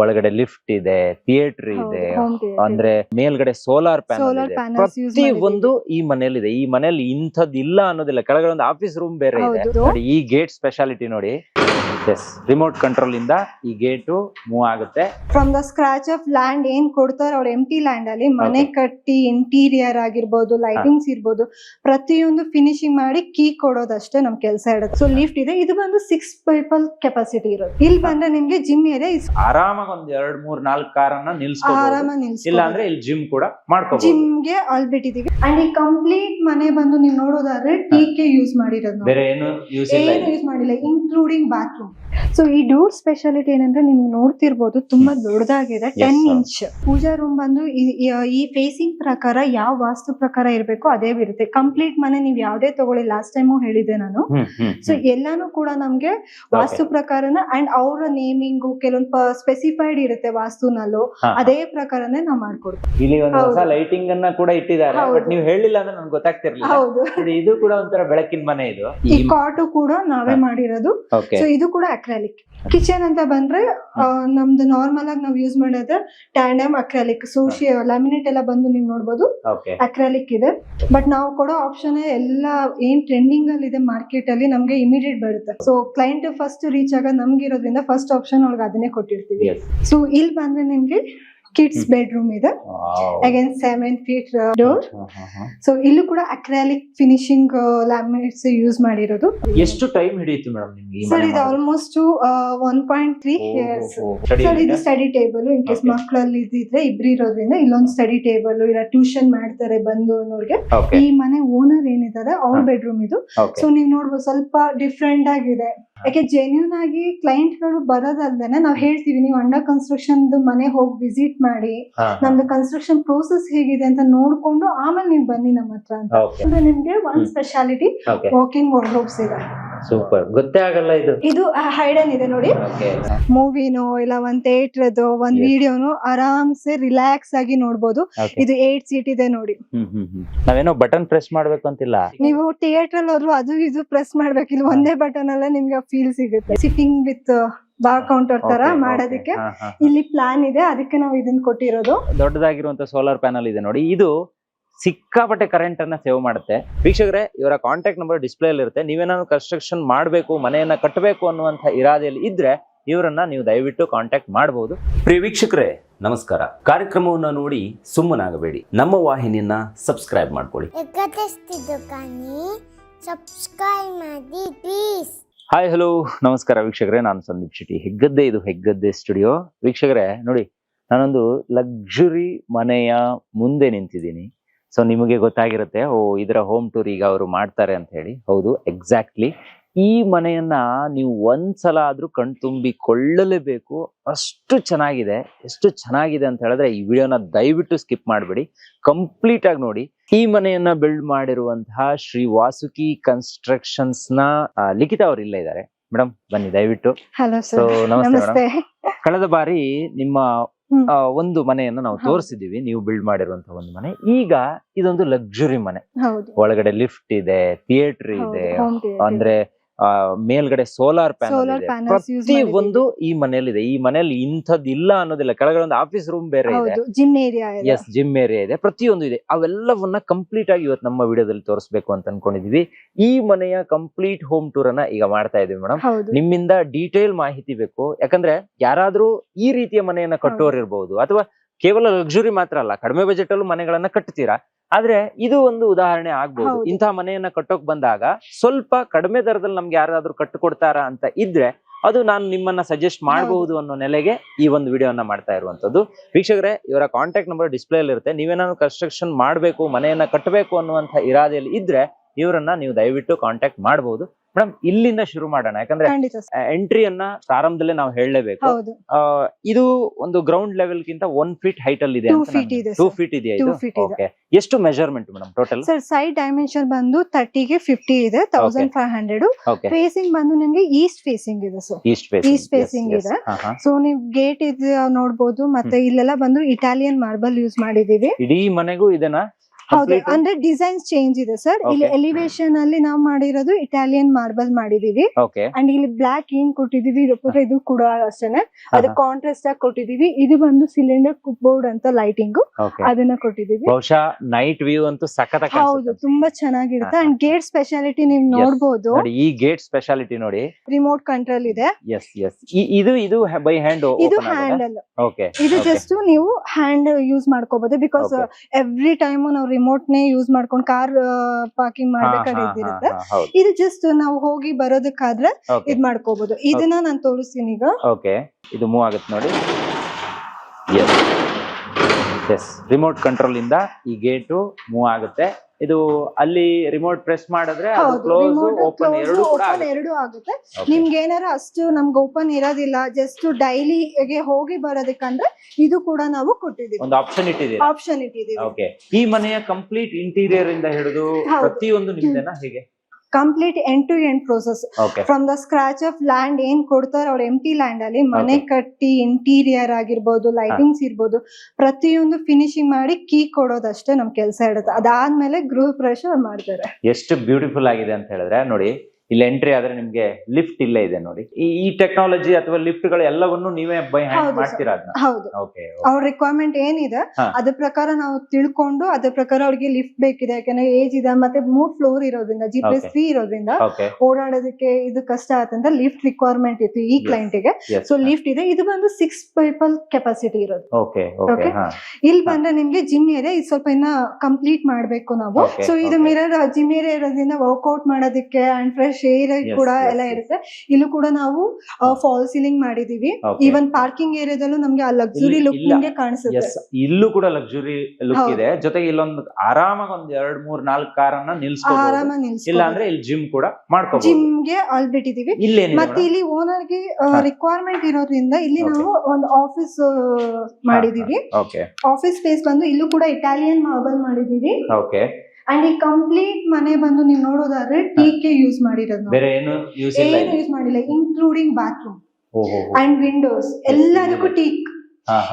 ಒಳಗಡೆ ಲಿಫ್ಟ್ ಇದೆ ಥಿಯೇಟರ್ ಇದೆ ಅಂದ್ರೆ ಮೇಲ್ಗಡೆ ಸೋಲಾರ್ ಪ್ಯಾನಲ್ ಇದೆ. ಪ್ರತಿ ಒಂದು ಈ ಮನೆಯಲ್ಲಿ ಇದೆ ಈ ಮನೆಯಲ್ಲಿ ಇಂಥದ್ದು ಇಲ್ಲ ಅನ್ನೋದಿಲ್ಲ. ಕೆಳಗಡೆ ಒಂದು ಆಫೀಸ್ ರೂಮ್ ಬೇರೆ ಇದೆ. ನೋಡಿ ಈ ಗೇಟ್ ಸ್ಪೆಷಾಲಿಟಿ ನೋಡಿ. ಎಸ್ ರಿಮೋಟ್ ಕಂಟ್ರೋಲ್ ಇಂದ ಈ ಗೇಟು ಮೂವ್ ಆಗುತ್ತೆ. From the scratch of land ಏನ್ ಕೊಡ್ತಾರೆ ಅವ್ರ ಎಂಟಿ ಲ್ಯಾಂಡ್ ಅಲ್ಲಿ ಮನೆ ಕಟ್ಟಿ ಇಂಟೀರಿಯರ್ ಆಗಿರ್ಬೋದು ಲೈಟಿಂಗ್ಸ್ ಇರ್ಬೋದು ಪ್ರತಿಯೊಂದು ಫಿನಿಶಿಂಗ್ ಮಾಡಿ ಕೀ ಕೊಡೋದಷ್ಟೇ ನಮ್ ಕೆಲಸ ಇರುತ್ತೆ. ಸೊ ಲಿಫ್ಟ್ ಇದೆ. ಇದು ಬಂದು ಸಿಕ್ಸ್ ಪೀಪಲ್ ಕೆಪಾಸಿಟಿ ಇರೋದು. ಇಲ್ಲಿ ಬಂದ್ರೆ ನಿಮ್ಗೆ ಜಿಮ್ ಇದೆ ಆರಾಮಾಗಿ ಒಂದ್ ಎರಡ್ ಮೂರ್ ನಾಲ್ಕು ಕಾರನ್ನ ಆರಾಮಾಗಿ ನಿಲ್ಸ್ ಇಲ್ಲ ಅಂದ್ರೆ ಇಲ್ಲಿ ಜಿಮ್ ಕೂಡ ಮಾಡ್ಕೋಬಹುದು ಜಿಮ್ಗೆ ಆಲ್ ಬಿಟ್ಟಿದೀವಿ ಅಂಡ್ ಈ ಕಂಪ್ಲೀಟ್ ಮನೆ ಬಂದು ನೀವು ನೋಡೋದಾದ್ರೆ ಟೀಕೆ ಯೂಸ್ ಮಾಡಿರೋದು ಬೇರೆ ಏನು ಯೂಸ್ ಇಲ್ಲ ಏನು ಯೂಸ್ ಮಾಡಿಲ್ಲ. ಇನ್ಕ್ಲೂಡಿಂಗ್ ಬಾತ್ರೂಮ್ ಸೊ ಈ ಡೋರ್ ಸ್ಪೆಷಾಲಿಟಿ ಏನಂದ್ರೆ ನೀವು ನೋಡ್ತಿರ್ಬೋದು ತುಂಬಾ ದೊಡ್ಡದಾಗಿದೆ ಟೆನ್. ಇಂಚ್ ಪೂಜಾ ರೂಮ್ ಬಂದು ಈ- ಫೇಸಿಂಗ್ ಪ್ರಕಾರ ಯಾವ ವಾಸ್ತು ಪ್ರಕಾರ ಇರಬೇಕು ಅದೇ ಇರುತ್ತೆ ಕಂಪ್ಲೀಟ್ ಮನೆ ನೀವು ಯಾವ್ದೇ ತಗೊಳ್ಳಿ. ಲಾಸ್ಟ್ ಟೈಮು ಹೇಳಿದೆ ನಾನು. ಸೊ ಎಲ್ಲಾನು ಕೂಡ ನಮ್ಗೆ ವಾಸ್ತು ಪ್ರಕಾರನ ಅಂಡ್ ಅವರ ನೇಮಿಂಗು ಕೆಲವೊಂದು ಸ್ಪೆಸಿಫೈಡ್ ಇರುತ್ತೆ ವಾಸ್ತುನಲ್ಲೂ ಅದೇ ಪ್ರಕಾರನೇ ನಾವು ಮಾಡ್ಕೊಡ್ತೀವಿ. ಇಲ್ಲಿ ಒಂದು ಹೊಸ ಲೈಟಿಂಗ್ ಅನ್ನ ಕೂಡ ಇಟ್ಟಿದ್ದಾರೆ ಬಟ್ ನೀವು ಹೇಳಿಲ್ಲ ಅಂದ್ರೆ ನನ್ಗೆ ಗೊತ್ತಾಗ್ತಿರ್ಲಿಲ್ಲ. ಹೌದು. ಇದು ಕೂಡ ಒಂಥರ ಬೆಳಕಿನ ಮನೆ ಇದು. ಈ ಕಾಟು ಕೂಡ ನಾವೇ ಮಾಡಿರೋದು. ಸೊ ಇದು ಕೂಡ ಅಕ್ರಾಲಿಕ್ ಕಿಚನ್ ಅಂತ ಬಂದ್ರೆ ನಮ್ದು ನಾರ್ಮಲ್ ಆಗಿ ನಾವು ಯೂಸ್ ಮಾಡೋದು ಟ್ಯಾಂಡಮ್ ಅಕ್ರಾಲಿಕ್ ಸೋಶಿ ಲ್ಯಾಮಿನೇಟ್ ಎಲ್ಲ ಬಂದು ನೀವು ನೋಡ್ಬೋದು. ಓಕೆ ಅಕ್ರಾಲಿಕ್ ಇದೆ. ಬಟ್ ನಾವು ಕೊಡೋ ಆಪ್ಷನ್ ಎಲ್ಲ ಏನ್ ಟ್ರೆಂಡಿಂಗ್ ಅಲ್ಲಿ ಇದೆ ಮಾರ್ಕೆಟ್ ಅಲ್ಲಿ ನಮ್ಗೆ ಇಮಿಡಿಯೇಟ್ ಬರುತ್ತೆ. ಸೊ ಕ್ಲೈಂಟ್ ಫಸ್ಟ್ ರೀಚ್ ಆಗ ನಮ್ಗೆ ಇರೋದ್ರಿಂದ ಫಸ್ಟ್ ಆಪ್ಷನ್ ಒಳಗೆ ಅದನ್ನೇ ಕೊಟ್ಟಿರ್ತೀವಿ. ಸೊ ಇಲ್ಲಿ ಬಂದ್ರೆ ನಿಮ್ಗೆ ಕಿಡ್ಸ್ ಬೆಡ್ರೂಮ್ ಇದೆ. Again seven feet door so ಇಲ್ಲೂ ಕೂಡ ಅಕ್ರಾಲಿಕ್ ಫಿನಿಶಿಂಗ್ ಲ್ಯಾಮಿನೇಟ್ಸ್ ಯೂಸ್ ಮಾಡಿರೋದು. ಎಷ್ಟು ಟೈಮ್ ಹಿಡಿಯಿತು ಮೇಡಮ್ ನಿಮ್ಗೆ ಸರ್ ಇದು almost one point three years sir ಇದು ಸ್ಟಡಿ ಟೇಬಲ್ ಇನ್ ಕೇಸ್ ಮಕ್ಕಳಲ್ಲಿ ಇದ್ರೆ ಇಬ್ರು ಇರೋದ್ರಿಂದ ಇಲ್ಲೊಂದು ಸ್ಟಡಿ ಟೇಬಲ್ ಇಲ್ಲ ಟ್ಯೂಷನ್ ಮಾಡ್ತಾರೆ ಬಂದು ಅನ್ನೋರ್ಗೆ. ಈ ಮನೆ ಓನರ್ ಏನಿದ್ದಾರೆ? ಅವ್ರ. ಬೆಡ್ರೂಮ್ ಇದು. ಸೊ ನೀವು ನೋಡ್ಬೋದು ಸ್ವಲ್ಪ ಡಿಫ್ರೆಂಟ್ ಆಗಿದೆ. ಯಾಕೆ ಜೆನ್ಯೂನ್ ಆಗಿ ಕ್ಲೈಂಟ್ಗಳು ಬರೋದಲ್ದೇನೆ ನಾವ್ ಹೇಳ್ತೀವಿ ನೀವು ಅಂಡರ್ ಕನ್ಸ್ಟ್ರಕ್ಷನ್ ಮನೆ ಹೋಗಿ ವಿಸಿಟ್ ಮಾಡಿ ನಮ್ದು ಕನ್ಸ್ಟ್ರಕ್ಷನ್ ಪ್ರೋಸೆಸ್ ಹೇಗಿದೆ ಅಂತ ನೋಡ್ಕೊಂಡು ಆಮೇಲೆ ನೀವು ಬನ್ನಿ ನಮ್ಮ ಹತ್ರ ಅಂತ. ನಿಮ್ಗೆ ಒಂದ್ ಸ್ಪೆಷಾಲಿಟಿ ವಾಕಿಂಗ್ ವಾರ್ಡ್ರೋಬ್ಸ್ ಇದೆ. ಸೂಪರ್ ಗೊತ್ತೇ ಆಗಲ್ಲ ಇದು. ಇದು ಹೈಡನ್ ಇದೆ ನೋಡಿ. ಮೂವಿನೋ ಇಲ್ಲ ಒಂದ್ ಥಿಯೇಟರ್ದು ಒಂದ್ ವಿಡಿಯೋನೋ ಆರಾಮ್ಸೆ ರಿಲ್ಯಾಕ್ಸ್ ಆಗಿ ನೋಡ್ಬೋದು. ಇದು ಏಟ್ ಸೀಟ್ ಇದೆ ನೋಡಿ. ನಾವೇನೋ ಬಟನ್ ಪ್ರೆಸ್ ಮಾಡ್ಬೇಕು ಅಂತಿಲ್ಲ. ನೀವು ಥಿಯೇಟರ್ ಅಲ್ಲಿ ಹೋದ್ರು ಅದು ಇದು ಪ್ರೆಸ್ ಮಾಡ್ಬೇಕಿಲ್ಲ ಒಂದೇ ಬಟನ್ ಅಲ್ಲೇ ನಿಮ್ಗೆ ಫೀಲ್ ಸಿಗುತ್ತೆ. ಸಿಟ್ಟಿಂಗ್ ವಿತ್ ಬಾರ್ ಕೌಂಟರ್ ತರ Okay, okay. ಮಾಡೋದಕ್ಕೆ ಹಾ, ಹಾ, ಹಾ. ಇಲ್ಲಿ ಪ್ಲಾನ್ ಇದೆ. ಅದಕ್ಕೆ ನಾವು ಇದನ್ನ ಕೊಟ್ಟಿರೋದು. ದೊಡ್ಡದಾಗಿರುವಂತ ಸೋಲಾರ್ ಪ್ಯಾನಲ್ ಇದೆ ನೋಡಿ. ಇದು ಸಿಕ್ಕಾಪಟ್ಟೆ ಕರೆಂಟ್ ಅನ್ನ ಸೇವ್ ಮಾಡುತ್ತೆ. ವೀಕ್ಷಕರೇ ಇವರ ಕಾಂಟ್ಯಾಕ್ಟ್ ನಂಬರ್ ಡಿಸ್ಪ್ಲೇ ಅಲ್ಲಿ ಇರುತ್ತೆ. ನೀವೇನಾದ್ರು ಕನ್ಸ್ಟ್ರಕ್ಷನ್ ಮಾಡಬೇಕು ಮನೆಯನ್ನ ಕಟ್ಟಬೇಕು ಅನ್ನುವಂತ ಇರಾದೆಯಲ್ಲಿ ಇದ್ರೆ ಇವರನ್ನ ನೀವು ದಯವಿಟ್ಟು ಕಾಂಟ್ಯಾಕ್ಟ್ ಮಾಡಬಹುದು ಪ್ರಿಯ ವೀಕ್ಷಕರೇ ನಮಸ್ಕಾರ. ಕಾರ್ಯಕ್ರಮವನ್ನು ನೋಡಿ ಸುಮ್ಮನಾಗಬೇಡಿ. ನಮ್ಮ ವಾಹಿನಿಯನ್ನ ಸಬ್ಸ್ಕ್ರೈಬ್ ಮಾಡ್ಕೊಳ್ಳಿ. ಸಬ್ಸ್ಕ್ರೈಬ್ ಮಾಡಿ ಹಾಯ್ ಹಲೋ ನಮಸ್ಕಾರ ವೀಕ್ಷಕರೇ, ನಾನು ಸಂದೀಪ್ ಶೆಟ್ಟಿ. ಹೆಗ್ಗದ್ದೆ ಇದು, ಹೆಗ್ಗದ್ದೆ ಸ್ಟುಡಿಯೋ ವೀಕ್ಷಕರೇ, ನೋಡಿ, ನಾನೊಂದು ಲಕ್ಸುರಿ ಮನೆಯ ಮುಂದೆ ನಿಂತಿದ್ದೀನಿ. ಸೊ ನಿಮಗೆ ಗೊತ್ತಾಗಿರುತ್ತೆ, ಓ, ಇದರ ಹೋಮ್ ಟೂರ್ ಈಗ ಅವರು ಮಾಡ್ತಾರೆ ಅಂತ ಹೇಳಿ. ಹೌದು ಎಕ್ಸಾಕ್ಟ್ಲಿ ಈ ಮನೆಯನ್ನ ನೀವು ಒಂದ್ಸಲ ಆದ್ರೂ ಕಣ್ತುಂಬಿ ಕೊಳ್ಳಲೇಬೇಕು ಅಷ್ಟು ಚೆನ್ನಾಗಿದೆ ಎಷ್ಟು ಚೆನ್ನಾಗಿದೆ ಅಂತ ಹೇಳಿದ್ರೆ ಈ ವಿಡಿಯೋನ ದಯವಿಟ್ಟು ಸ್ಕಿಪ್ ಮಾಡಬೇಡಿ. ಕಂಪ್ಲೀಟ್ ಆಗಿ ನೋಡಿ. ಈ ಮನೆಯನ್ನ ಬಿಲ್ಡ್ ಮಾಡಿರುವಂತಹ ಶ್ರೀ ವಾಸುಕಿ ಕನ್ಸ್ಟ್ರಕ್ಷನ್ಸ್ನ ಲಿಖಿತ ಅವರು ಇಲ್ಲೇ ಇದ್ದಾರೆ. ಮೇಡಮ್ ಬನ್ನಿ ದಯವಿಟ್ಟು. ಸೊ ನಮಸ್ತೆ ಕಳೆದ ಬಾರಿ ನಿಮ್ಮ ಒಂದು ಮನೆಯನ್ನ ನಾವು. ತೋರಿಸಿದೀವಿ ನೀವು ಬಿಲ್ಡ್ ಮಾಡಿರುವಂತಹ ಒಂದು ಮನೆ. ಈಗ ಇದೊಂದು ಲಕ್ಸುರಿ ಮನೆ. ಒಳಗಡೆ ಲಿಫ್ಟ್ ಇದೆ ಥಿಯೇಟರ್ ಇದೆ. ಅಂದ್ರೆ ಮೇಲ್ಗಡೆ ಸೋಲಾರ್ ಪ್ಯಾನಲ್ ಇದೆ. ಪ್ರತಿ ಒಂದು ಈ ಮನೆಯಲ್ಲಿ ಇದೆ ಈ ಮನೆಯಲ್ಲಿ ಇಂಥದ್ ಇಲ್ಲ ಅನ್ನೋದಿಲ್ಲ. ಕೆಳಗಡೆ ಒಂದು ಆಫೀಸ್ ರೂಮ್ ಬೇರೆ ಇದೆ. ಜಿಮ್ ಏರಿಯಾ ಇದೆ. ಎಸ್ ಜಿಮ್ ಏರಿಯಾ ಇದೆ. ಪ್ರತಿಯೊಂದು ಇದೆ. ಅವೆಲ್ಲವನ್ನ ಕಂಪ್ಲೀಟ್ ಆಗಿ ಇವತ್ತು ನಮ್ಮ ವಿಡಿಯೋದಲ್ಲಿ ತೋರಿಸಬೇಕು ಅಂತ ಅನ್ಕೊಂಡಿದೀವಿ. ಈ ಮನೆಯ ಕಂಪ್ಲೀಟ್ ಹೋಮ್ ಟೂರ್ ಅನ್ನ ಈಗ ಮಾಡ್ತಾ ಇದೀವಿ ಮೇಡಮ್ ನಿಮ್ಮಿಂದ ಡೀಟೇಲ್ ಮಾಹಿತಿ ಬೇಕು. ಯಾಕಂದ್ರೆ ಯಾರಾದ್ರೂ ಈ ರೀತಿಯ ಮನೆಯನ್ನ ಕಟ್ಟೋರು ಇರಬಹುದು ಅಥವಾ ಕೇವಲ ಲಕ್ಸುರಿ ಮಾತ್ರ ಅಲ್ಲ ಕಡಿಮೆ ಬಜೆಟ್ ಅಲ್ಲೂ ಮನೆಗಳನ್ನ ಕಟ್ತೀರಾ? ಆದ್ರೆ ಇದು ಒಂದು ಉದಾಹರಣೆ ಆಗ್ಬಹುದು ಹೌದು. ಇಂತಹ ಮನೆಯನ್ನ ಕಟ್ಟೋಕ್ ಬಂದಾಗ ಸ್ವಲ್ಪ ಕಡಿಮೆ ದರದಲ್ಲಿ ನಮ್ಗೆ ಯಾರಾದ್ರೂ ಕಟ್ಟಿಕೊಡ್ತಾರಾ ಅಂತ ಇದ್ರೆ ಅದು ನಾನು ನಿಮ್ಮನ್ನ ಸಜೆಸ್ಟ್ ಮಾಡಬಹುದು ಅನ್ನೋ ನೆಲೆಗೆ ಈ ಒಂದು ವಿಡಿಯೋನ ಮಾಡ್ತಾ ಇರುವಂತದ್ದು ವೀಕ್ಷಕರೇ ಇವರ ಕಾಂಟ್ಯಾಕ್ಟ್ ನಂಬರ್ ಡಿಸ್ಪ್ಲೇ ಅಲ್ಲಿ ಇರುತ್ತೆ. ನೀವೇನಾದ್ರು ಕನ್ಸ್ಟ್ರಕ್ಷನ್ ಮಾಡಬೇಕು ಮನೆಯನ್ನ ಕಟ್ಟಬೇಕು ಅನ್ನುವಂತ ಇರಾದೆಯಲ್ಲಿ ಇದ್ರೆ ಇವರನ್ನ ನೀವು ದಯವಿಟ್ಟು ಕಾಂಟ್ಯಾಕ್ಟ್ ಮಾಡಬಹುದು ಮೇಡಮ್ ಇಲ್ಲಿಂದ ಶುರು ಮಾಡೋಣ. ಯಾಕಂದ್ರೆ ಖಂಡಿತ. ಎಂಟ್ರಿಯನ್ನ ಪ್ರಾರಂಭದಲ್ಲೇ ನಾವು ಹೇಳಲೇಬೇಕು. ಹೌದು. ಇದು ಒಂದು ಗ್ರೌಂಡ್ ಲೆವೆಲ್ ಗಿಂತ ಒನ್ ಫೀಟ್ ಹೈಟ್ ಅಲ್ಲಿ ಇದೆ ಟೂ ಫೀಟ್ ಇದೆಯಾ Two ಇದು? feet ಇದೆ. ಓಕೆ ಎಷ್ಟು measurement madam total sir side dimension ಬಂದು ತರ್ಟಿಗೆ ಫಿಫ್ಟಿ ಇದೆ thousand five hundred okay facing ಬಂದು ನಿಮ್ಗೆ ಈಸ್ಟ್ ಫೇಸಿಂಗ್ ಇದೆ sir. East facing East facing ಇದೆ. ಸೊ ನೀವು ಗೇಟ್ ಇದೆ ನೋಡ್ಬೋದು ಮತ್ತೆ ಇಲ್ಲೆಲ್ಲ ಬಂದು ಇಟಾಲಿಯನ್ ಮಾರ್ಬಲ್ ಯೂಸ್ ಮಾಡಿದೀವಿ ಇಡೀ ಮನೆಗೂ ಇದನ್ನ ಹೌದು? ಅಂದ್ರೆ ಡಿಸೈನ್ಸ್ ಚೇಂಜ್ ಇದೆ ಸರ್ ಇಲ್ಲಿ. ಎಲಿವೇಶನ್ ಅಲ್ಲಿ ನಾವು ಮಾಡಿರೋದು ಇಟಾಲಿಯನ್ ಮಾರ್ಬಲ್ ಮಾಡಿದೀವಿ. ಅಂಡ್ ಇಲ್ಲಿ ಬ್ಲಾಕ್ ಏನ್ ಕೊಟ್ಟಿದೀವಿ? ಇದು ಕೂಡ- ಇದು ಕೂಡ ಅಷ್ಟೇನೆ. ಅದು ಕಾಂಟ್ರಾಸ್ಟ್ ಆಗಿ ಕೊಟ್ಟಿದೀವಿ. ಇದು ಬಂದು ಸಿಲಿಂಡರ್ ಬೋರ್ಡ್ ಅಂತ ಲೈಟಿಂಗ್ ಅದನ್ನ ಕೊಟ್ಟಿದೀವಿ. ಬಹುಶಃ ನೈಟ್ ವ್ಯೂ ಅಂತೂ ಸಖತ್ ಹೌದು ತುಂಬಾ ಚೆನ್ನಾಗಿರುತ್ತೆ. ಅಂಡ್ ಗೇಟ್ ಸ್ಪೆಷಾಲಿಟಿ ನೀವು ನೋಡಬಹುದು ನೋಡಿ ಈ ಗೇಟ್ ಸ್ಪೆಷಾಲಿಟಿ ನೋಡಿ. ರಿಮೋಟ್ ಕಂಟ್ರೋಲ್ ಇದೆ. ಇದು ಇದು ಬೈ ಹ್ಯಾಂಡ್ ಇದು ಹ್ಯಾಂಡಲ್ ಇದು ಜಸ್ಟ್ ನೀವು ಹ್ಯಾಂಡ್ ಯೂಸ್ ಮಾಡ್ಕೋಬಹುದು ಬಿಕಾಸ್ ಎವ್ರಿ ಟೈಮ್ ನಾವು ರಿಮೋಟ್ ನೇ ಯೂಸ್ ಮಾಡ್ಕೊಂಡು ಕಾರ್ ಪಾರ್ಕಿಂಗ್ ಮಾಡ್ಬೇಕಾದ್ರೆ ಇದಿರುತ್ತೆ ಇದು ಜಸ್ಟ್ ನಾವು ಹೋಗಿ ಬರೋದಕ್ಕಾದ್ರೆ ಇದ್ ಮಾಡ್ಕೋಬಹುದು ಇದನ್ನ ನಾನು ತೋರಿಸ್ತೀನಿ ಈಗ. ಓಕೆ ಇದು ಮೂವ್ ಆಗುತ್ತೆ ನೋಡಿ. ಎಸ್ ಎಸ್ ರಿಮೋಟ್ ಕಂಟ್ರೋಲ್ ಇಂದ ಈ ಗೇಟು ಮೂವ್ ಆಗುತ್ತೆ. ಇದು ಅಲ್ಲಿ ರಿಮೋಟ್ ಪ್ರೆಸ್ ಮಾಡಿದ್ರೆ ಅದು ಕ್ಲೋಸ್ ಓಪನ್ ಎರಡು ಕೂಡ ಆಗುತ್ತೆ. ಎರಡು ಆಗುತ್ತೆ. ನಿಮ್ಗೆ ಏನಾರ ಅಷ್ಟು ನಮ್ಗೆ ಓಪನ್ ಇರೋದಿಲ್ಲ ಜಸ್ಟ್ ಡೈಲಿಗೆ ಹೋಗಿ ಬರೋದಕ್ಕಂದ್ರೆ ಇದು ಕೂಡ ನಾವು ಕೊಟ್ಟಿದ್ದೀವಿ. ಒಂದು ಆಪ್ಷನ್ ಇಟ್ಟಿದ್ದೀವಿ ಆಪ್ಷನ್ ಇಟ್ಟಿದ್ದೀವಿ. ಓಕೆ ಈ ಮನೆಯ ಕಂಪ್ಲೀಟ್ ಇಂಟೀರಿಯರ್ ಇಂದ ಹಿಡಿದು. ಪ್ರತಿಯೊಂದು ನಿಮ್ದೇನಾ? ಹೇಗೆ? Complete end to end process from the scratch of land ಏನ್ ಕೊಡ್ತಾರ ಅವ್ರ ಎಂಟಿ ಲ್ಯಾಂಡ್ ಅಲ್ಲಿ ಮನೆ ಕಟ್ಟಿ ಇಂಟೀರಿಯರ್ ಆಗಿರ್ಬೋದು ಲೈಟಿಂಗ್ಸ್ ಇರ್ಬೋದು ಪ್ರತಿಯೊಂದು ಫಿನಿಶಿಂಗ್ ಮಾಡಿ ಕೀ ಕೊಡೋದಷ್ಟೇ ನಮ್ ಕೆಲಸ ಇರುತ್ತೆ. ಅದಾದ್ಮೇಲೆ ಗೃಹ ಪ್ರವೇಶ ಮಾಡ್ತಾರೆ. ಎಷ್ಟು ಬ್ಯೂಟಿಫುಲ್ ಆಗಿದೆ ಅಂತ ಹೇಳಿದ್ರೆ ನೋಡಿ ಇಲ್ಲಿ ಎಂಟ್ರಿ ಆದ್ರೆ ನಿಮ್ಗೆ ಲಿಫ್ಟ್ ಇಲ್ಲೇ ಇದೆ ನೋಡಿ. ಈ ಟೆಕ್ನಾಲಜಿ ಅಥವಾ ಲಿಫ್ಟ್ಗಳು ಎಲ್ಲವನ್ನು ನೀವೇ ಬೈ ಹ್ಯಾಂಡ್ ಮಾಡ್ತೀರಾ ಅದನ್ನ ಹೌದು. ಓಕೆ ಅವ್ರ ರಿಕ್ವೈರ್ಮೆಂಟ್ ಏನಿದೆ. ಅದ್ರ ಪ್ರಕಾರ ನಾವು ತಿಳ್ಕೊಂಡು ಅದ್ರ ಪ್ರಕಾರ ಅವ್ರಿಗೆ ಲಿಫ್ಟ್ ಬೇಕಿದೆ. ಯಾಕಂದ್ರೆ ಏಜ್ ಇದೆ ಮತ್ತೆ ಮೂರ್ ಫ್ಲೋರ್ ಇರೋದ್ರಿಂದ ಜಿ ಪ್ಲಸ್. ತ್ರೀ ಇರೋದ್ರಿಂದ ಓಡಾಡೋದಕ್ಕೆ ಇದು ಕಷ್ಟ ಆತಂದ್ರೆ ಲಿಫ್ಟ್ ರಿಕ್ವೈರ್ಮೆಂಟ್ ಇತ್ತು ಈ ಕ್ಲೈಂಟ್ಗೆ. ಸೊ ಲಿಫ್ಟ್ ಇದೆ. ಇದು ಬಂದು ಸಿಕ್ಸ್ ಪೀಪಲ್ ಕೆಪಾಸಿಟಿ ಇರೋದು. ಓಕೆ ಓಕೆ ಇಲ್ಲಿ ಬಂದ್ರೆ ನಿಮ್ಗೆ ಜಿಮ್ ಏರಿಯಾ ಇದು ಸ್ವಲ್ಪ ಇನ್ನ ಕಂಪ್ಲೀಟ್ ಮಾಡ್ಬೇಕು ನಾವು. ಸೊ ಇದು ಮಿರರ್ ಜಿಮ್ ಏರಿಯಾ ಇರೋದ್ರಿಂದ ವರ್ಕೌಟ್ ಮಾಡೋದಕ್ಕೆ ಅಂಡ್ ಫ್ರೆಶ್ Yes, ಕೂಡ ಎಲ್ಲ. ಇರುತ್ತೆ. ಇಲ್ಲೂ ಕೂಡ ನಾವು ಫಾಲ್ ಸೀಲಿಂಗ್ ಮಾಡಿದೀವಿ. ಈವನ್ ಪಾರ್ಕಿಂಗ್ ಏರಿಯಾದಲ್ಲೂ ನಮ್ಗೆ ಆ ಲಕ್ಸುರಿ ಲುಕ್. ನಿಮ್ಗೆ ಕಾಣಿಸುತ್ತೆ. ಇಲ್ಲೂ ಕೂಡ ಲಕ್ಸುರಿ ಲುಕ್. ಇದೆ. ಜೊತೆಗೆ ಇಲ್ಲೊಂದು ಆರಾಮಾಗಿ ಒಂದ್ ಎರಡ್ ಮೂರ್ ನಾಲ್ಕು ಕಾರನ್ನ ಆರಾಮಾಗಿ ನಿಲ್ಸ್ ಇಲ್ಲ ಅಂದ್ರೆ ಇಲ್ಲಿ ಜಿಮ್ ಕೂಡ ಮಾಡ್ಕೋಬಹುದು ಜಿಮ್ಗೆ ಆಲ್ ಬಿಟ್ಟಿದೀವಿ ಮತ್ತೆ ಇಲ್ಲಿ ಓನರ್ಗೆ ರಿಕ್ವೈರ್ಮೆಂಟ್ ಇರೋದ್ರಿಂದ ಇಲ್ಲಿ. ನಾವು ಒಂದು ಆಫೀಸ್ ಮಾಡಿದೀವಿ. ಆಫೀಸ್ ಸ್ಪೇಸ್ ಬಂದು ಇಲ್ಲೂ ಕೂಡ ಇಟಾಲಿಯನ್ ಮಾರ್ಬಲ್ ಮಾಡಿದೀವಿ. ಓಕೆ ಅಂಡ್ ಈ ಕಂಪ್ಲೀಟ್ ಮನೆ ಬಂದು ನೀವು ನೋಡೋದಾದ್ರೆ ಟೀಕೆ ಯೂಸ್ ಮಾಡಿರೋದು. ಬೇರೆ ಏನು ಯೂಸ್ ಇಲ್ಲ ಏನು ಯೂಸ್ ಮಾಡಿಲ್ಲ ಇನ್ಕ್ಲೂಡಿಂಗ್ ಬಾತ್ರೂಮ್ ಅಂಡ್ ವಿಂಡೋಸ್ ಎಲ್ಲದಕ್ಕೂ ಟೀಕ್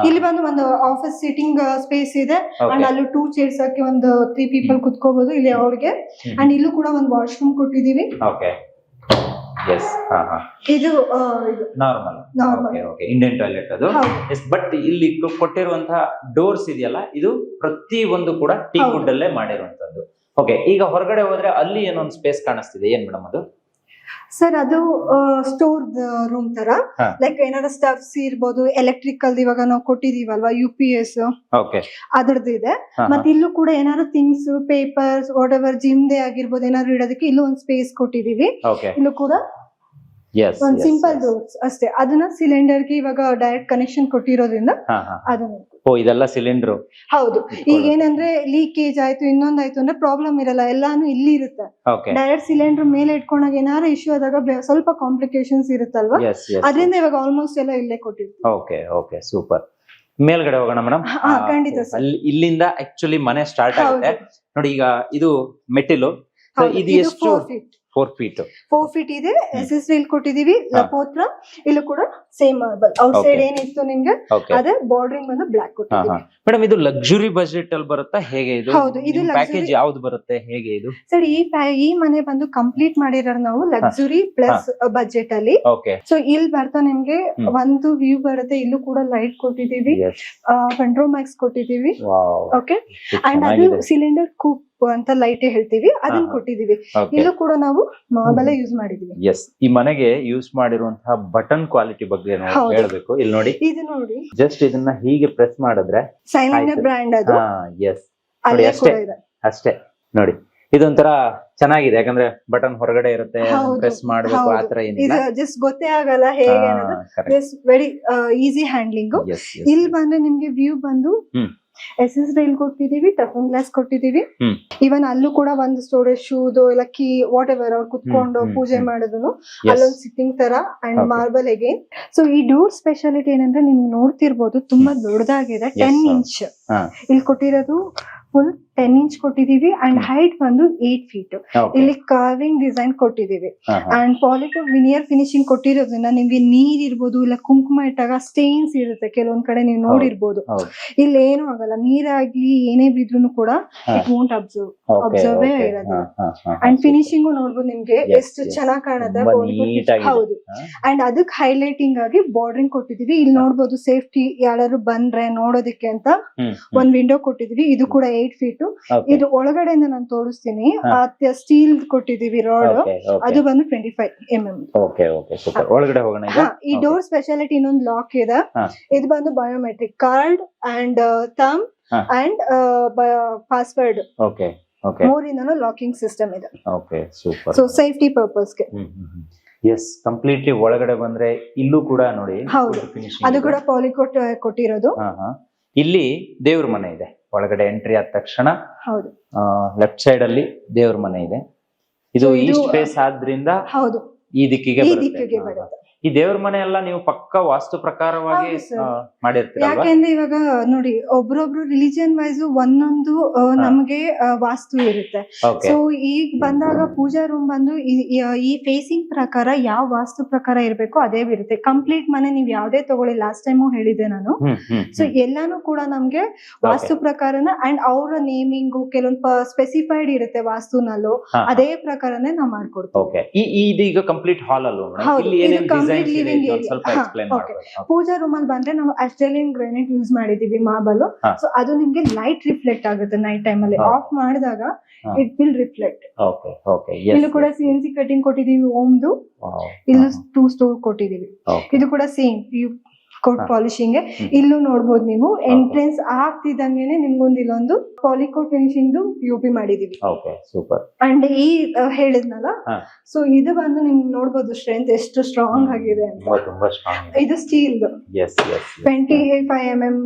ಇಲ್ಲಿ ಬಂದು ಒಂದು ಆಫೀಸ್ ಸಿಟಿಂಗ್ ಸ್ಪೇಸ್ ಇದೆ. ಅಂಡ್ ಅಲ್ಲಿ ಟೂ ಚೇರ್ಸ್ ಹಾಕಿ ಒಂದು ತ್ರೀ ಪೀಪಲ್ ಕುತ್ಕೋಬಹುದು ಇಲ್ಲಿ ಅವ್ರಿಗೆ. ಅಂಡ್ ಇಲ್ಲೂ ಕೂಡ ಒಂದು ವಾಶ್ರೂಮ್ ಕೊಟ್ಟಿದೀವಿ ಎಸ್ ಹಾ ಹಾ. ಇದು normal okay okay Indian toilet ಅದು. ಎಸ್ ಬಟ್ ಇಲ್ಲಿ ಕೊಟ್ಟಿರುವಂತಹ ಡೋರ್ಸ್ ಇದೆಯಲ್ಲ ಇದು ಪ್ರತಿ ಒಂದು ಕೂಡ ಟೀ. ವುಡ್ ಅಲ್ಲೇ ಮಾಡಿರುವಂತದ್ದು ಓಕೆ ಈಗ ಹೊರಗಡೆ ಹೋದ್ರೆ ಅಲ್ಲಿ ಏನೊಂದು ಸ್ಪೇಸ್ ಕಾಣಿಸ್ತಿದೆ? ಏನ್ ಮೇಡಮ್ ಅದು? ಸರ್ ಅದು ಸ್ಟೋರ್ ರೂಮ್ ತರ. ಲೈಕ್ ಏನಾದ್ರು ಸ್ಟಫ್ಸ್ ಇರ್ಬೋದು ಎಲೆಕ್ಟ್ರಿಕಲ್ ಇವಾಗ ನಾವು ಕೊಟ್ಟಿದೀವಲ್ವಾ ಯು ಪಿ ಎಸ್ ಅದ್ರದ್ದು ಇದೆ. ಮತ್ತೆ ಇಲ್ಲೂ ಕೂಡ ಏನಾದ್ರು ಥಿಂಗ್ಸ್ ಪೇಪರ್ಸ್ ವಾಟ್ ಎವರ್ ಜಿಮ್ದೇ ಆಗಿರ್ಬೋದು ಏನಾದ್ರು ಇಡೋದಕ್ಕೆ ಇಲ್ಲೂ ಒಂದು ಸ್ಪೇಸ್ ಕೊಟ್ಟಿದೀವಿ. ಇಲ್ಲೂ ಕೂಡ ಒಂದ್ ಸಿಂಪಲ್ ಡೋರ್ಸ್ ಅಷ್ಟೇ. ಅದನ್ನ ಸಿಲಿಂಡರ್ಗೆ ಇವಾಗ ಡೈರೆಕ್ಟ್ ಕನೆಕ್ಷನ್ ಕೊಟ್ಟಿರೋದ್ರಿಂದ ಅದನ್ನ ಓ ಇದೆಲ್ಲ ಸಿಲಿಂಡರ್ ಹೌದು. ಈಗ ಏನಂದ್ರೆ ಲೀಕೇಜ್ ಆಯ್ತು ಇನ್ನೊಂದಾಯ್ತು ಅಂದ್ರೆ ಪ್ರಾಬ್ಲಮ್ ಇರಲ್ಲ ಎಲ್ಲಾನು ಇಲ್ಲಿ ಇರುತ್ತೆ ಡೈರೆಕ್ಟ್ ಸಿಲಿಂಡರ್ ಮೇಲೆ ಇಟ್ಕೊಂಡಾಗ ಏನಾದ್ರು ಇಶ್ಯೂ ಆದಾಗ ಸ್ವಲ್ಪ ಕಾಂಪ್ಲಿಕೇಶನ್ಸ್ ಇರುತ್ತಲ್ವಾ? ಅದರಿಂದ ಇವಾಗ ಆಲ್ಮೋಸ್ಟ್ ಎಲ್ಲ ಇಲ್ಲೇ ಕೊಟ್ಟಿರ್ತೀವಿ. ಓಕೆ ಓಕೆ ಸೂಪರ್ ಮೇಲ್ಗಡೆ ಹೋಗೋಣ ಮೇಡಮ್ ಖಂಡಿತ. ಇಲ್ಲಿಂದ ಆಕ್ಚುಲಿ ಮನೆ ಸ್ಟಾರ್ಟ್ ಆಗುತ್ತೆ. ನೋಡಿ ಈಗ ಇದು ಮೆಟ್ಟಿಲು. ಇದು ಎಷ್ಟು ಫೋರ್ ಫೀಟ್ ಫೋರ್ ಫೀಟ್ ಇದೆ. ಎಸ್ ಎಸ್ ಇಲ್ಲಿ ಕೊಟ್ಟಿದೀವಿ ಲಪೋತ್ರ ಇಲ್ಲೂ ಕೂಡ ಸೇಮ್ ಮಾರ್ಬಲ್ ಔಟ್ ಸೈಡ್ ಏನಿತ್ತು ನಿಮ್ಗೆ? ಅದೇ ಬಾರ್ಡರಿಂಗ್ ಬಂದು ಬ್ಲಾಕ್ ಕೊಟ್ಟಿದ್ದೀವಿ. ಮೇಡಮ್ ಇದು ಲಕ್ಸುರಿ ಬಜೆಟ್ ಅಲ್ಲಿ ಬರುತ್ತಾ? ಹೇಗೆ ಇದು? ಹೌದು, ಇದು ಪ್ಯಾಕೇಜ್ ಯಾವ್ದು ಬರುತ್ತೆ? ಹೇಗೆ ಇದು? ಸರ್ ಈ ಈ ಮನೆ ಬಂದು ಕಂಪ್ಲೀಟ್ ಮಾಡಿರೋದು ನಾವು ಲಕ್ಸುರಿ ಪ್ಲಸ್ ಬಜೆಟ್ ಅಲ್ಲಿ. ಸೊ ಇಲ್ಲಿ ಬರ್ತಾ ನಿಮ್ಗೆ ಒಂದು ವ್ಯೂ ಬರುತ್ತೆ. ಇಲ್ಲೂ ಕೂಡ ಲೈಟ್ ಕೊಟ್ಟಿದೀವಿ ಕಂಟ್ರೋಲ್ ಪೆಂಡ್ರೋಮ್ಯಾಕ್ಸ್ ಕೊಟ್ಟಿದೀವಿ ಓಕೆ ಅಂಡ್ ಅದು ಸಿಲಿಂಡರ್ ಕೂಪ್ ಅಂತ ಲೈಟ್ ಹೇಳ್ತೀವಿ ಅದನ್ನ ಕೊಟ್ಟಿದೀವಿ ಇಲ್ಲೂ ಕೂಡ ನಾವು ಮಾಬಲೆ ಯೂಸ್ ಮಾಡಿದೀವಿ ಎಸ್ ಈ ಮನೆಗೆ ಯೂಸ್ ಮಾಡಿರುವಂತಹ ಬಟನ್ ಕ್ವಾಲಿಟಿ ಬಗ್ಗೆ ಹೇಳಬೇಕು. ಇಲ್ಲಿ ನೋಡಿ. ಇದು ನೋಡಿ. ಜಸ್ಟ್ ಇದನ್ನ ಹೀಗೆ ಪ್ರೆಸ್ ಮಾಡಿದ್ರೆ ಸೈನಿಂಗ್. ಬ್ರ್ಯಾಂಡ್ ಅದು. ಎಸ್ ಅಷ್ಟೇ. ಅಷ್ಟೇ. ನೋಡಿ ಇದೊಂಥರ ಚೆನ್ನಾಗಿದೆ. ಯಾಕಂದ್ರೆ ಬಟನ್ ಹೊರಗಡೆ ಇರುತ್ತೆ ಪ್ರೆಸ್ ಮಾಡಬೇಕು. ಆತರ ಇದು ಏನಿಲ್ಲ. ಜಸ್ಟ್ ಗೊತ್ತೇ ಆಗಲ್ಲ ಹೇಗೆ ಅನ್ನೋದು. ಜಸ್ಟ್ ವೆರಿ ಈಸಿ ಹ್ಯಾಂಡ್ಲಿಂಗ್ ಇಲ್ಲಿ ಬಂದ್ರೆ ನಿಮ್ಗೆ ವ್ಯೂ ಬಂದು. ಎಸ್ ಎಸ್ ರೈಲ್ ಕೊಟ್ಟಿದೀವಿ ಟಫನ್ ಗ್ಲಾಸ್ ಕೊಟ್ಟಿದೀವಿ ಈವನ್ ಇವನ್ ಅಲ್ಲೂ ಕೂಡ ಒಂದು ಸ್ಟೋರೇಜ್ ಶೂದು ಇಲ್ಲ ಕೀ ವಾಟ್ ಎವರ್ ಅವ್ರು ಕುತ್ಕೊಂಡು ಪೂಜೆ. ಮಾಡಿದ್ರು ಅಲ್ಲೊಂದು ಸಿಟ್ಟಿಂಗ್ ತರ ಅಂಡ್ ಮಾರ್ಬಲ್ ಅಗೇನ್ ಸೊ ಈ ಡೋರ್ ಸ್ಪೆಷಾಲಿಟಿ ಏನಂದ್ರೆ ನೀವು ನೋಡ್ತಿರ್ಬೋದು ತುಂಬಾ ದೊಡ್ಡದಾಗಿದೆ ಟೆನ್. ಇಂಚ್. ಇಲ್ಲಿ ಕೊಟ್ಟಿರೋದು ಫುಲ್ ಟೆನ್ ಇಂಚ್ ಕೊಟ್ಟಿದೀವಿ ಅಂಡ್ ಹೈಟ್ ಬಂದು ಏಟ್ ಫೀಟ್ ಇಲ್ಲಿ ಕರ್ವಿಂಗ್ ಡಿಸೈನ್ ಕೊಟ್ಟಿದೀವಿ. ಅಂಡ್ ಪಾಲಿಟು ವಿನಿಯರ್ ಫಿನಿಶಿಂಗ್ ಕೊಟ್ಟಿರೋದ್ರಿಂದ ನಿಮ್ಗೆ ನೀರ್ ಇರ್ಬೋದು ಇಲ್ಲ ಕುಂಕುಮ ಇಟ್ಟಾಗ ಸ್ಟೇನ್ಸ್ ಇರುತ್ತೆ ಕೆಲವೊಂದ್ ಕಡೆ ನೀವು ನೋಡಿರ್ಬೋದು ಇಲ್ಲಿ ಏನು ಆಗಲ್ಲ ನೀರಾಗ್ಲಿ ಏನೇ ಬಿದ್ರು ಕೂಡ. ಇಟ್ ವೋಂಟ್ ಅಬ್ಸರ್ವ್ ಅಬ್ಸರ್ವೇ. ಇರೋದು. ಅಂಡ್. ಫಿನಿಶಿಂಗ್ ನೋಡ್ಬೋದು ನಿಮ್ಗೆ ಎಷ್ಟು. ಚೆನ್ನಾಗಿ ಕಾಣುತ್ತೆ. ಹೌದು ಅಂಡ್ ಅದಕ್ಕೆ ಹೈಲೈಟಿಂಗ್ ಆಗಿ ಬಾರ್ಡರಿಂಗ್ ಕೊಟ್ಟಿದೀವಿ ಇಲ್ಲಿ ನೋಡ್ಬೋದು ಸೇಫ್ಟಿ ಯಾರು ಬಂದ್ರೆ ನೋಡೋದಕ್ಕೆ ಅಂತ. ಒಂದ್ ವಿಂಡೋ ಕೊಟ್ಟಿದೀವಿ ಇದು ಕೂಡ ಏಟ್ ಫೀಟ್ Okay. ಇದು ಒಳಗಡೆಯಿಂದ ನಾನು ತೋರಿಸ್ತೀನಿ. ಸ್ಟೀಲ್ ಕೊಟ್ಟಿದೀವಿ ರಾಡ್. ಅದು ಬಂದು ಟ್ವೆಂಟಿ ಫೈವ್ ಎಂ ಎಂ ಒಳಗಡೆ ಹೋಗೋಣ ಈ ಡೋರ್ ಸ್ಪೆಷಾಲಿಟಿ ಇನ್ನೊಂದು ಲಾಕ್ ಇದೆ. ಇದು ಬಂದು biometric card and thumb and password ಮೂರಿಂದನೂ locking system ಇದೆ. ಸೊ ಸೇಫ್ಟಿ ಪರ್ಪಸ್ಗೆ ಎಸ್ ಕಂಪ್ಲೀಟ್ಲಿ ಒಳಗಡೆ ಬಂದ್ರೆ ಇಲ್ಲೂ ಕೂಡ ನೋಡಿ ಹೌದು. ಅದು ಕೂಡ ಪಾಲಿಕೋಟ್ ಕೊಟ್ಟಿರೋದು. ಇಲ್ಲಿ ದೇವ್ರ ಮನೆ ಇದೆ. ಒಳಗಡೆ ಎಂಟ್ರಿ ಆದ ತಕ್ಷಣ ಹೌದು ಲೆಫ್ಟ್ ಸೈಡ್ ಅಲ್ಲಿ ದೇವ್ರ ಮನೆ ಇದೆ ಇದು ಈಸ್ಟ್ ಫೇಸ್ ಆದ್ರಿಂದ ಹೌದು ಈ ದಿಕ್ಕಿಗೆ ಈ ಬರುತ್ತೆ. ದಿಕ್ಕಿಗೆ ಹಾ, ಹಾ. ಬರುತ್ತೆ ಈ ದೇವ್ರ ಮನೆ ಎಲ್ಲ ನೀವು ಪಕ್ಕ ವಾಸ್ತು ಪ್ರಕಾರವಾಗಿ ಮಾಡಿರ್ತೀರ. ಯಾಕೆಂದ್ರೆ ಇವಾಗ ನೋಡಿ ಒಬ್ರೊಬ್ರು ರಿಲಿಜಿಯನ್ ವೈಸ್ ಒಂದೊಂದು ನಮ್ಗೆ ವಾಸ್ತು ಇರುತ್ತೆ. ಸೊ ಈಗ ಬಂದಾಗ ಪೂಜಾ ರೂಮ್ ಬಂದು ಈ- ಫೇಸಿಂಗ್ ಪ್ರಕಾರ ಯಾವ ವಾಸ್ತು ಪ್ರಕಾರ ಇರಬೇಕು ಅದೇ ಇರುತ್ತೆ. ಕಂಪ್ಲೀಟ್ ಮನೆ ನೀವು ಯಾವ್ದೇ ತಗೊಳ್ಳಿ. ಲಾಸ್ಟ್ ಟೈಮು ಹೇಳಿದ್ದೆ ನಾನು. ಸೊ ಎಲ್ಲಾನು ಕೂಡ ನಮ್ಗೆ ವಾಸ್ತು ಪ್ರಕಾರನ ಅಂಡ್ ಅವರ ನೇಮಿಂಗು ಕೆಲವೊಂದು ಸ್ಪೆಸಿಫೈಡ್ ಇರುತ್ತೆ ವಾಸ್ತುನಲ್ಲೂ. ಅದೇ ಪ್ರಕಾರನೇ ನಾವು ಮಾಡ್ಕೊಡ್ತೀವಿ. ಕಂಪ್ಲೀಟ್ ಹಾಲ್ ಅಲ್ವಾ ಡಿಸೈನ್ಸ್ ಇದೆ. ಸ್ವಲ್ಪ ಎಕ್ಸ್ಪ್ಲೈನ್. ಪೂಜಾ ರೂಮ್ ಅಲ್ಲಿ ಬಂದ್ರೆ ನಾವು ಆಸ್ಟ್ರೇಲಿಯನ್ ಗ್ರಾನೈಟ್ ಯೂಸ್ ಮಾಡಿದೀವಿ ಮಾರ್ಬಲ್. ಸೊ ಅದು ನಿಮ್ಗೆ ಲೈಟ್ ರಿಫ್ಲೆಕ್ಟ್ ಆಗುತ್ತೆ ನೈಟ್ ಟೈಮ್ ಅಲ್ಲಿ. ಆಫ್ ಮಾಡಿದಾಗ. It will reflect okay okay ಇಲ್ಲೂ ಕೂಡ ಸಿ ಎನ್ ಸಿ ಕಟಿಂಗ್ ಕೊಟ್ಟಿದೀವಿ ಓಮ್ದು. ಇಲ್ಲೂ ಟೂ ಸ್ಟೋರ್ ಕೊಟ್ಟಿದೀವಿ. ಇದು ಕೂಡ ಸೇಮ್ ಕೋಟ್. ಪಾಲಿಶಿಂಗ್. ಇಲ್ಲೂ ನೋಡ್ಬೋದು ನೀವು. ಎಂಟ್ರೆನ್ಸ್ ಆಗ್ತಿದ್ದಂಗೆನೆ ನಿಮ್ಗೊಂದು ಇಲ್ಲೊಂದು ಪಾಲಿಕೋಟ್ ಫಿನಿಶಿಂಗ್ ಯು ಪಿ ಮಾಡಿದೀವಿ ಸೂಪರ್. ಅಂಡ್ ಈ ಹೇಳಿದ್ನಲ್ಲ? ಸೊ ಇದು ಬಂದು ನಿಮ್ಗೆ ನೋಡ್ಬೋದು ಸ್ಟ್ರೆಂತ್ ಎಷ್ಟು ಸ್ಟ್ರಾಂಗ್ ಆಗಿದೆ ಇದು. Steel twenty five M M